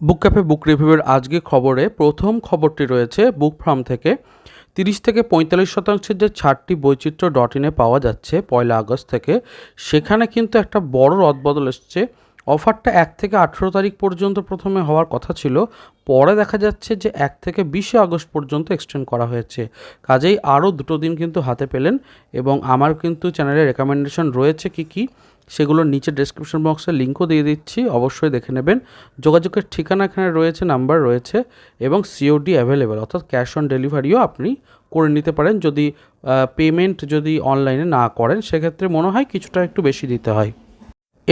বুক cafe বুক রিভিউয়ের আজকে খবরে প্রথম খবরটি রয়েছে বুক ফার্ম থেকে। তিরিশ থেকে পঁয়তাল্লিশ শতাংশের যে ছাড়টি বৈচিত্র্য ডট ইনে পাওয়া যাচ্ছে পয়লা আগস্ট থেকে, সেখানে কিন্তু একটা বড় রদবদল এসছে। অফারটা এক থেকে আঠেরো তারিখ পর্যন্ত প্রথমে হওয়ার কথা ছিল, পরে দেখা যাচ্ছে যে এক থেকে বিশে আগস্ট পর্যন্ত এক্সটেন্ড করা হয়েছে। কাজেই আরও দুটো দিন কিন্তু হাতে পেলেন এবং আমার কিন্তু চ্যানেলে রেকমেন্ডেশন রয়েছে কি কি সেগুলোর নিচে ডেসক্রিপশন বক্সে লিঙ্কও দিয়ে দিচ্ছি, অবশ্যই দেখে নেবেন। যোগাযোগের ঠিকানা এখানে রয়েছে নাম্বার রয়েছে এবং সিওডি অ্যাভেলেবেল অর্থাৎ ক্যাশ অন ডেলিভারিও আপনি করে নিতে পারেন। যদি পেমেন্ট যদি অনলাইনে না করেন, সেক্ষেত্রে মনে হয় কিছুটা একটু বেশি দিতে হয়।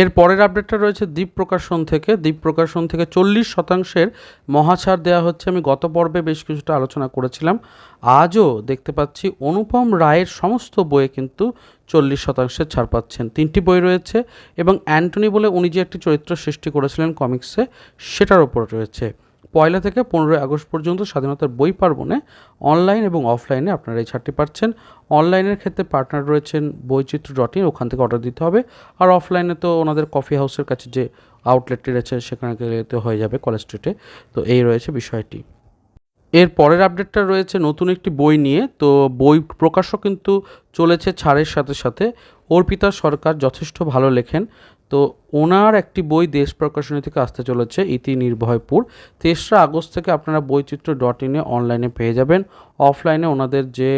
এর পরের আপডেটটা রয়েছে দ্বীপ প্রকাশন থেকে। দ্বীপ প্রকাশন থেকে চল্লিশ শতাংশের মহাছাড় দেওয়া হচ্ছে। আমি গত পর্বে বেশ কিছুটা আলোচনা করেছিলাম। আজও দেখতে পাচ্ছি অনুপম রায়ের সমস্ত বইয়ে কিন্তু চল্লিশ শতাংশের ছাড় পাচ্ছেন। তিনটি বই রয়েছে এবং অ্যান্টনি বলে উনি যে একটি চরিত্র সৃষ্টি করেছিলেন কমিক্সে, সেটার ওপর রয়েছে। পয়লা থেকে পনেরোই আগস্ট পর্যন্ত স্বাধীনতার বই পার্বণে অনলাইন এবং অফলাইনে আপনারা এই ছাড়টি পাচ্ছেন। অনলাইনের ক্ষেত্রে পার্টনার রয়েছেন বৈচিত্র্য ডট ইন, ওখান থেকে অর্ডার দিতে হবে। আর অফলাইনে তো ওনাদের কফি হাউসের কাছে যে আউটলেটটি রয়েছে, সেখানে গেলে হয়ে যাবে কলেজ স্ট্রিটে তো এই রয়েছে বিষয়টি। এর পরের আপডেটটা রয়েছে নতুন একটি বই নিয়ে। তো বই প্রকাশও কিন্তু চলেছে ছাড়ের সাথে সাথে। অর্পিতা সরকার যথেষ্ট ভালো লেখেন। তো ওনার একটি বই দেশ প্রকাশনী থেকে আসতে চলেছে, ইতি নির্ভয়পুর। তেসরা আগস্ট থেকে আপনারা বৈচিত্র্য ডট ইনে অনলাইনে পেয়ে যাবেন। অফলাইনে ওনাদের যে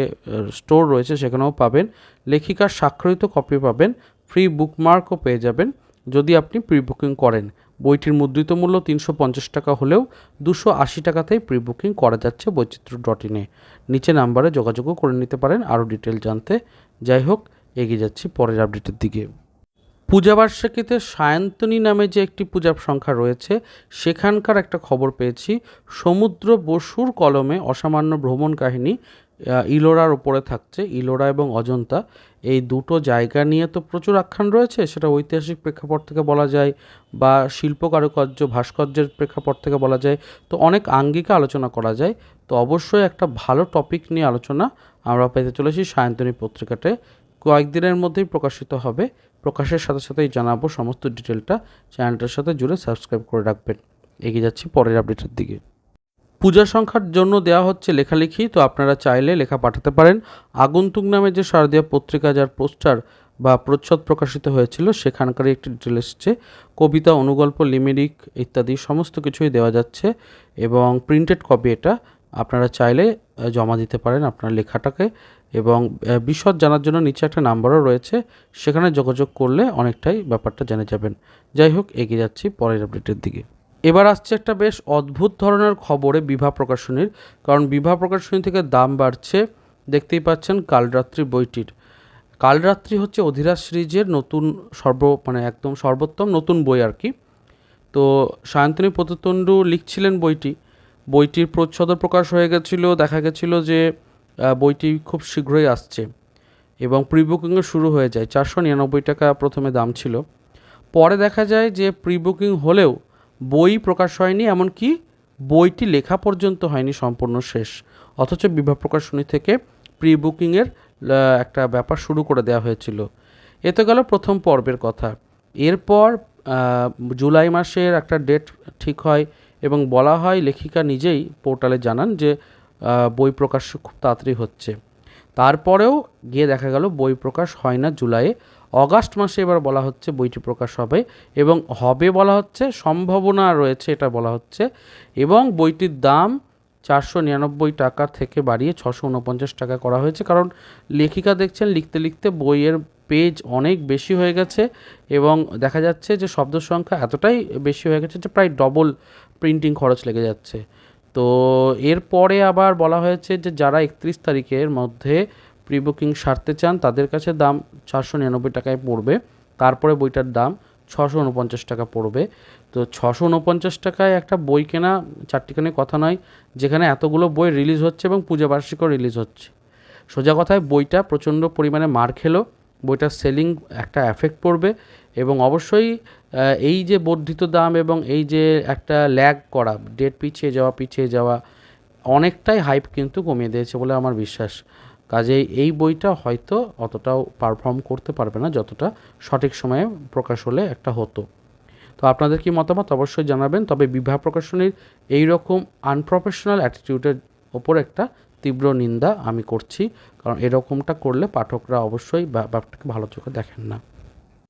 স্টোর রয়েছে সেখানেও পাবেন। লেখিকার স্বাক্ষরিত কপি পাবেন, ফ্রি বুকমার্কও পেয়ে যাবেন যদি আপনি প্রি বুকিং করেন। বইটির মুদ্রিত মূল্য তিনশো পঞ্চাশ টাকা হলেও দুশো আশি টাকাতেই প্রি বুকিং করা যাচ্ছে বৈচিত্র্য ডট ইনে। নিচে নাম্বারে যোগাযোগও করে নিতে পারেন, আরও ডিটেল জানতে। যাই হোক, এগিয়ে যাচ্ছি পরের আপডেটের দিকে। পূজাবার্ষিকীতে সায়ন্তনী নামে যে একটি পূজার সংখ্যা রয়েছে, সেখানকার একটা খবর পেয়েছি। সমুদ্র বসুর কলমে অসামান্য ভ্রমণ কাহিনী ইলোরার ওপরে থাকছে, ইলোরা এবং অজন্তা। এই দুটো জায়গা নিয়ে তো প্রচুর আখ্যান রয়েছে, সেটা ঐতিহাসিক প্রেক্ষাপট থেকে বলা যায় বা শিল্প কারুকার্য ভাস্কর্যের প্রেক্ষাপট থেকে বলা যায়। তো অনেক আঙ্গিকে আলোচনা করা যায়। তো অবশ্যই একটা ভালো টপিক নিয়ে আলোচনা আমরা পেতে চলেছি সায়ন্তনী পত্রিকাতে। কয়েকদিনের মধ্যেই প্রকাশিত হবে। প্রকাশের সাথে সাথেই জানাব সমস্ত ডিটেলটা। চ্যানেলটার সাথে জুড়ে সাবস্ক্রাইব করে রাখবেন। এগিয়ে যাচ্ছি পরের আপডেটের দিকে। পূজা সংখ্যার জন্য দেওয়া হচ্ছে লেখালেখি, তো আপনারা চাইলে লেখা পাঠাতে পারেন। আগন্তুক নামে যে শারদীয় পত্রিকা যার পোস্টার বা প্রচ্ছদ প্রকাশিত হয়েছিল, সেখানকারই একটি ডিটেল এসছে। কবিতা, অনুগল্প, লিমেরিক ইত্যাদি সমস্ত কিছুই দেওয়া যাচ্ছে এবং প্রিন্টেড কপি এটা। আপনারা চাইলে জমা দিতে পারেন আপনার লেখাটাকে। এবং বিশদ জানার জন্য নিচে একটা নাম্বারও রয়েছে, সেখানে যোগাযোগ করলে অনেকটাই ব্যাপারটা জেনে যাবেন। যাই হোক, এগিয়ে যাচ্ছি পরের আপডেটের দিকে। এবার আসছে একটা বেশ অদ্ভুত ধরনের খবরে বিভা প্রকাশনীর, কারণ বিভা প্রকাশনী থেকে দাম বাড়ছে। দেখতেই পাচ্ছেন কালরাত্রি বইটির। কালরাত্রি হচ্ছে অধিরাজ সিরিজের নতুন সর্ব মানে একদম সর্বোত্তম নতুন বই আর কি। তো সায়ন্তনী প্রতিতণ্ডু লিখছিলেন বইটি। বইটির প্রচ্ছদ প্রকাশ হয়ে গেছিল, দেখা গেছিল যে বইটি খুব শীঘ্রই আসছে এবং প্রি বুকিংও শুরু হয়ে যায়। চারশো নিরানব্বই টাকা প্রথমে দাম ছিল। পরে দেখা যায় যে প্রি বুকিং হলেও বই প্রকাশ হয়নি, এমনকি বইটি লেখা পর্যন্ত হয়নি, সম্পূর্ণ শেষ। অথচ বিভাগ প্রকাশনী থেকে প্রি বুকিংয়ের একটা ব্যাপার শুরু করে দেওয়া হয়েছিল। এ তো গেল প্রথম পর্বের কথা। এরপর জুলাই মাসের একটা ডেট ঠিক হয় এবং বলা হয় লেখিকা নিজেই পোর্টালে জানান যে বই প্রকাশ খুব তাড়াতাড়ি হচ্ছে। তারপরেও গিয়ে দেখা গেল বই প্রকাশ হয় না জুলাইয়ে। অগাস্ট মাসে এবার বলা হচ্ছে বইটি প্রকাশ হবে এবং হবে বলা হচ্ছে, সম্ভাবনা রয়েছে এটা বলা হচ্ছে এবং বইটির দাম চারশো নিরানব্বই টাকা থেকে বাড়িয়ে ছশো উনপঞ্চাশ টাকা করা হয়েছে। কারণ লেখিকা দেখছেন, লিখতে লিখতে বইয়ের পেজ অনেক বেশি হয়ে গেছে এবং দেখা যাচ্ছে যে শব্দ সংখ্যা এতটাই বেশি হয়ে গেছে যে প্রায় ডবল প্রিন্টিং খরচ লেগে যাচ্ছে। তো এরপরে আবার বলা হয়েছে যে যারা একত্রিশ তারিখের মধ্যে প্রি বুকিং সারতে চান, তাদের কাছে দাম চারশো নিরানব্বই টাকায় পড়বে। তারপরে বইটার দাম ছশো উনপঞ্চাশ টাকা পড়বে। তো ছশো উনপঞ্চাশ টাকায় একটা বই কেনা চারটিখানি কথা নয়, যেখানে এতগুলো বই রিলিজ হচ্ছে এবং পূজা বার্ষিকও রিলিজ হচ্ছে। সোজা কথায় বইটা প্রচণ্ড পরিমাণে মার খেলো, বইটার সেলিং একটা এফেক্ট পড়বে এবং অবশ্যই এই যে বর্ধিত দাম এবং এই যে একটা ল্যাগ করা, ডেট পিছিয়ে যাওয়া পিছিয়ে যাওয়া, অনেকটাই হাইপ কিন্তু কমিয়ে দিয়েছে বলে আমার বিশ্বাস। কাজেই এই বইটা হয়তো অতটাও পারফর্ম করতে পারবে না যতটা সঠিক সময়ে প্রকাশ হলে একটা হতো। তো আপনাদের কি মতামত অবশ্যই জানাবেন, তবে বিবাহ প্রকাশনীর এই রকম আনপ্রফেশনাল অ্যাটিটিউডের ওপর একটা তীব্র নিন্দা আমি করছি, কারণ এরকমটা করলে পাঠকরা অবশ্যই ব্যাপারটাকে ভালো চোখে দেখেন না।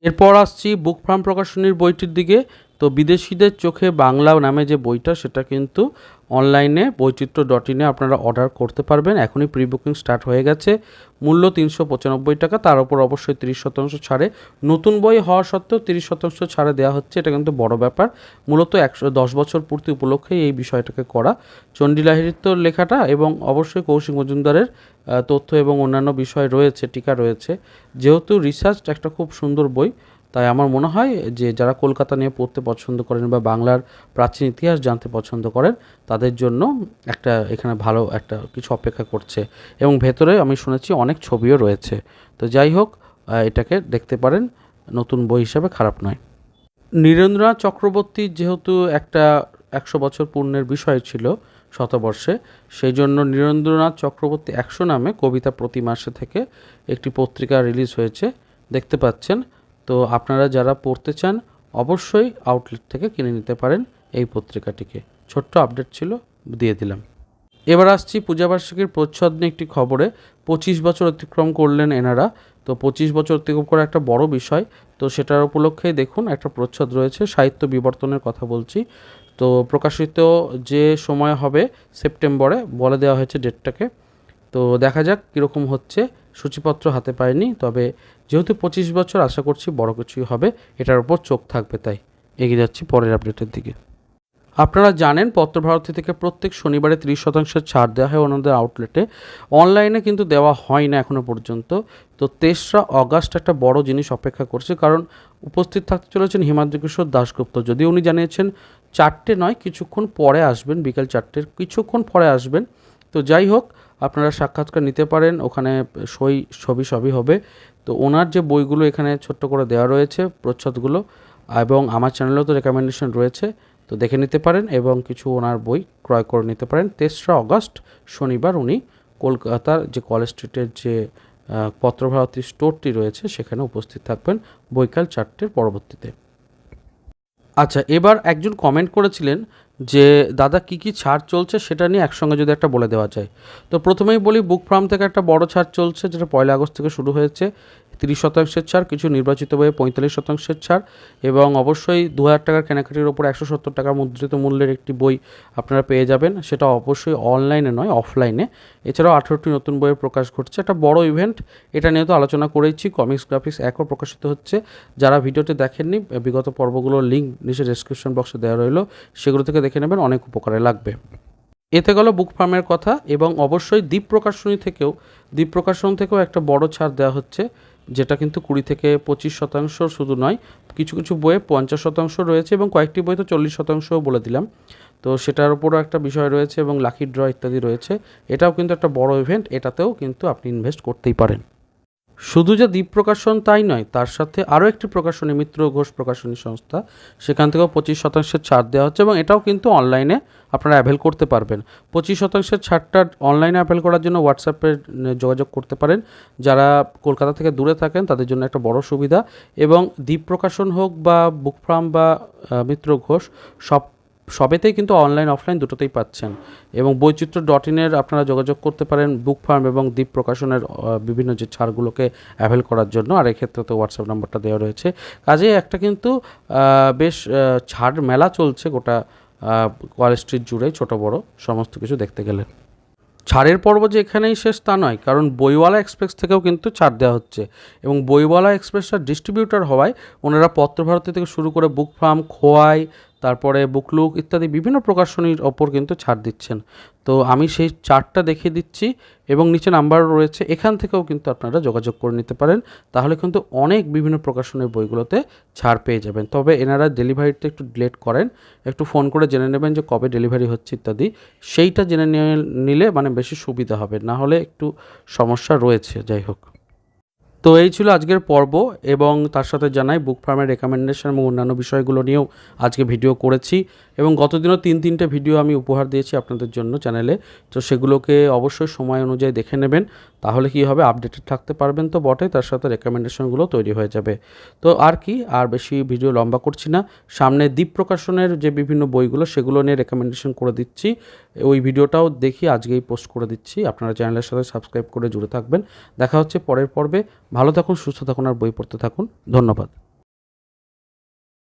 এরপর আসছি বুক ফার্ম প্রকাশনীর বইটির দিকে। তো বিদেশিদের চোখে বাংলা নামে যে বইটা, সেটা কিন্তু অনলাইনে বৈচিত্র্য ডট ইনে আপনারা অর্ডার করতে পারবেন। এখনই প্রি বুকিং স্টার্ট হয়ে গেছে। মূল্য তিনশো পঁচানব্বই টাকা, তার উপর অবশ্যই তিরিশ শতাংশ ছাড়ে। নতুন বই হওয়া সত্ত্বেও তিরিশ শতাংশ ছাড়ে দেওয়া হচ্ছে, এটা কিন্তু বড় ব্যাপার। মূলত একশো, দশ বছর পূর্তি উপলক্ষে এই বিষয়টাকে করা। চণ্ডী লেখাটা এবং অবশ্যই কৌশিক মজুমদারের তথ্য এবং অন্যান্য বিষয় রয়েছে, টিকা রয়েছে। যেহেতু রিসার্চ একটা খুব সুন্দর বই তাই আমার মনে হয় যে যারা কলকাতা নিয়ে পড়তে পছন্দ করেন বা বাংলার প্রাচীন ইতিহাস জানতে পছন্দ করেন, তাদের জন্য একটা এখানে ভালো একটা কিছু অপেক্ষা করছে। এবং ভেতরে আমি শুনেছি অনেক ছবিও রয়েছে। তো যাই হোক এটাকে দেখতে পারেন, নতুন বই হিসাবে খারাপ নয়। নীরেন্দ্রনাথ চক্রবর্তীর যেহেতু একটা একশো বছর পূর্ণের বিষয় ছিল শতবর্ষে, সেই জন্য নীরেন্দ্রনাথ চক্রবর্তী একশো নামে কবিতা প্রতি মাসে থেকে একটি পত্রিকা রিলিজ হয়েছে। দেখতে পাচ্ছেন তো আপনারা যারা পড়তে চান, অবশ্যই আউটলেট থেকে কিনে নিতে পারেন এই পত্রিকাটিকে। ছোট্ট আপডেট ছিল, দিয়ে দিলাম। এবার আসছি পূজাবার্ষিকীর প্রচ্ছদ নিয়ে একটি খবরে। পঁচিশ বছর অতিক্রম করলেন এনারা। তো পঁচিশ বছর অতিক্রম করা একটা বড় বিষয়। তো সেটার উপলক্ষেই দেখুন একটা প্রচ্ছদ রয়েছে, সাহিত্য বিবর্তনের কথা বলছি। তো প্রকাশিত যে সময় হবে সেপ্টেম্বরে, বলে দেওয়া হয়েছে ডেটটাকে তো দেখা যাক কীরকম হচ্ছে। সূচিপত্র হাতে পাইনি তবে যেহেতু পঁচিশ বছর আশা করছি বড় কিছুই হবে, এটার উপর চোখ থাকবে তাই। এগিয়ে যাচ্ছি পরের আপডেটের দিকে। আপনারা জানেন, পত্রভারতী থেকে প্রত্যেক শনিবারে তিরিশ শতাংশের ছাড় দেওয়া হয় ওনাদের আউটলেটে। অনলাইনে কিন্তু দেওয়া হয় না এখনও পর্যন্ত। তো তেসরা অগাস্ট একটা বড় জিনিস অপেক্ষা করছে, কারণ উপস্থিত থাকতে চলেছেন হিমাদ্রি কিশোর দাশগুপ্ত। যদি উনি জানিয়েছেন চারটে নয়, কিছুক্ষণ পরে আসবেন, বিকেল চারটের কিছুক্ষণ পরে আসবেন। তো যাই হোক আপনারা সাক্ষাৎকার নিতে পারেন, ওখানে সই ছবি সবই হবে। তো ওনার যে বইগুলো এখানে ছোট্ট করে দেওয়া রয়েছে প্রচ্ছদগুলো, এবং আমার চ্যানেলেও তো রেকমেন্ডেশন রয়েছে, তো দেখে নিতে পারেন এবং কিছু ওনার বই ক্রয় করে নিতে পারেন। তেসরা অগস্ট, শনিবার উনি কলকাতার যে কলেজ স্ট্রিটের যে পত্রভারতী স্টোরটি রয়েছে, সেখানে উপস্থিত থাকবেন বৈকাল চারটের পরবর্তীতে। আচ্ছা এবার একজন কমেন্ট করেছিলেন যে, দাদা, কি কি ছাড় চলছে সেটা নিয়ে একসঙ্গে যদি একটা বলে দেওয়া যায়? তো প্রথমেই বলি, বুক ফার্ম থেকে একটা বড় ছাড় চলছে, যেটা পয়লা আগস্ট থেকে শুরু হয়েছে। তিরিশ শতাংশের ছাড়, কিছু নির্বাচিত বইয়ে পঁয়তাল্লিশ শতাংশের ছাড় এবং অবশ্যই দু হাজার টাকার কেনাকাটির ওপর একশো সত্তর টাকা মুদ্রিত মূল্যের একটি বই আপনারা পেয়ে যাবেন। সেটা অবশ্যই অনলাইনে নয়, অফলাইনে। এছাড়াও আঠেরোটি নতুন বইয়ের প্রকাশ ঘটছে। একটা বড় ইভেন্ট, এটা নিয়ে তো আলোচনা করেইছি কমিক্স গ্রাফিক্স একও প্রকাশিত হচ্ছে। যারা ভিডিওটি দেখেননি, বিগত পর্বগুলোর লিঙ্ক নিচে ডেসক্রিপশন বক্সে দেওয়া রইল, সেগুলো থেকে দেখে নেবেন, অনেক উপকারে লাগবে। এতে গেল বুক ফার্মের কথা এবং অবশ্যই দ্বীপ প্রকাশনী থেকেও, দ্বীপ প্রকাশন থেকেও একটা বড় ছাড় দেওয়া হচ্ছে। যেটা কিন্তু কুড়ি থেকে পঁচিশ শতাংশ শুধু নয়, কিছু কিছু বইয়ে পঞ্চাশ শতাংশ রয়েছে এবং কয়েকটি বই তো চল্লিশ শতাংশও বলে দিলাম। তো সেটার উপরও একটা বিষয় রয়েছে এবং লাকি ড্র ইত্যাদি রয়েছে। এটাও কিন্তু একটা বড় ইভেন্ট এটাতেও কিন্তু আপনি ইনভেস্ট করতেই পারেন। শুধু যে দ্বীপ প্রকাশন তাই নয়, তার সাথে আরও একটি প্রকাশনী, মিত্র ঘোষ প্রকাশনী সংস্থা, সেখান থেকেও পঁচিশ শতাংশের ছাড় দেওয়া হচ্ছে এবং এটাও কিন্তু অনলাইনে আপনারা অ্যাভেল করতে পারবেন। পঁচিশ শতাংশের ছাড়টা অনলাইনে অ্যাভেল করার জন্য হোয়াটসঅ্যাপে যোগাযোগ করতে পারেন। যারা কলকাতা থেকে দূরে থাকেন, তাদের জন্য একটা বড় সুবিধা এবং দ্বীপ প্রকাশন হোক বা বুক ফার্ম বা মিত্র ঘোষ, সব সবেতেই কিন্তু অনলাইন অফলাইন দুটোতেই পাচ্ছেন। এবং বৈচিত্র্য ডট ইনের আপনারা যোগাযোগ করতে পারেন বুক ফার্ম এবং দ্বীপ প্রকাশনের বিভিন্ন যে ছাড়গুলোকে অ্যাভেল করার জন্য। আর এক্ষেত্রে তো হোয়াটসঅ্যাপ নাম্বারটা দেওয়া রয়েছে। কাজেই একটা কিন্তু বেশ ছাড় মেলা চলছে গোটা কলেজ স্ট্রিট জুড়ে, ছোট, বড়, সমস্ত কিছু দেখতে গেলে। ছাড়ের পর্ব যে এখানেই শেষ তা নয়, কারণ বইওয়ালা এক্সপ্রেস থেকেও কিন্তু ছাড় দেওয়া হচ্ছে। এবং বইওয়ালা এক্সপ্রেসটা ডিস্ট্রিবিউটর হওয়ায় ওনারা পত্রভারতী থেকে শুরু করে বুক ফার্ম খোয়াই তারপরে বুকলুক ইত্যাদি বিভিন্ন প্রকাশনীর ওপর কিন্তু ছাড় দিচ্ছেন। তো আমি সেই চার্টটা দেখিয়ে দিচ্ছি এবং নিচে নাম্বার রয়েছে, এখান থেকেও কিন্তু আপনারা যোগাযোগ করে নিতে পারেন। তাহলে কিন্তু অনেক বিভিন্ন প্রকাশনের বইগুলোতে ছাড় পেয়ে যাবেন। তবে এনারা ডেলিভারিতে একটু লেট করেন, একটু ফোন করে জেনে নেবেন যে কবে ডেলিভারি হচ্ছে ইত্যাদি। সেইটা জেনে নিলে মানে বেশি সুবিধা হবে, না হলে একটু সমস্যা রয়েছে, যাই হোক। তো এই ছিল আজকের পর্ব এবং তার সাথে জানাই বুক ফার্মের রেকমেন্ডেশন এবং অন্যান্য বিষয়গুলো নিয়েও আজকে ভিডিও করেছি। এবং গতদিনও তিন তিনটে ভিডিও আমি উপহার দিয়েছি আপনাদের জন্য চ্যানেলে। তো সেগুলোকে অবশ্যই সময় অনুযায়ী দেখে নেবেন, তাহলে কি হবে? আপডেটেড থাকতে পারবেন তো বটে তার সাথে রেকমেন্ডেশনগুলো তৈরি হয়ে যাবে। তো আর কি, আর বেশি ভিডিও লম্বা করছি না। সামনে দ্বীপ প্রকাশনের যে বিভিন্ন বইগুলো, সেগুলো নিয়ে রেকমেন্ডেশন করে দিচ্ছি। ওই ভিডিওটাও দেখি, আজকেই পোস্ট করে দিচ্ছি। আপনারা চ্যানেলের সাথে সাবস্ক্রাইব করে জুড়ে থাকবেন। দেখা হচ্ছে পরের পর্বে। ভালো থাকুন, সুস্থ থাকুন, আর বই পড়তে থাকুন। ধন্যবাদ।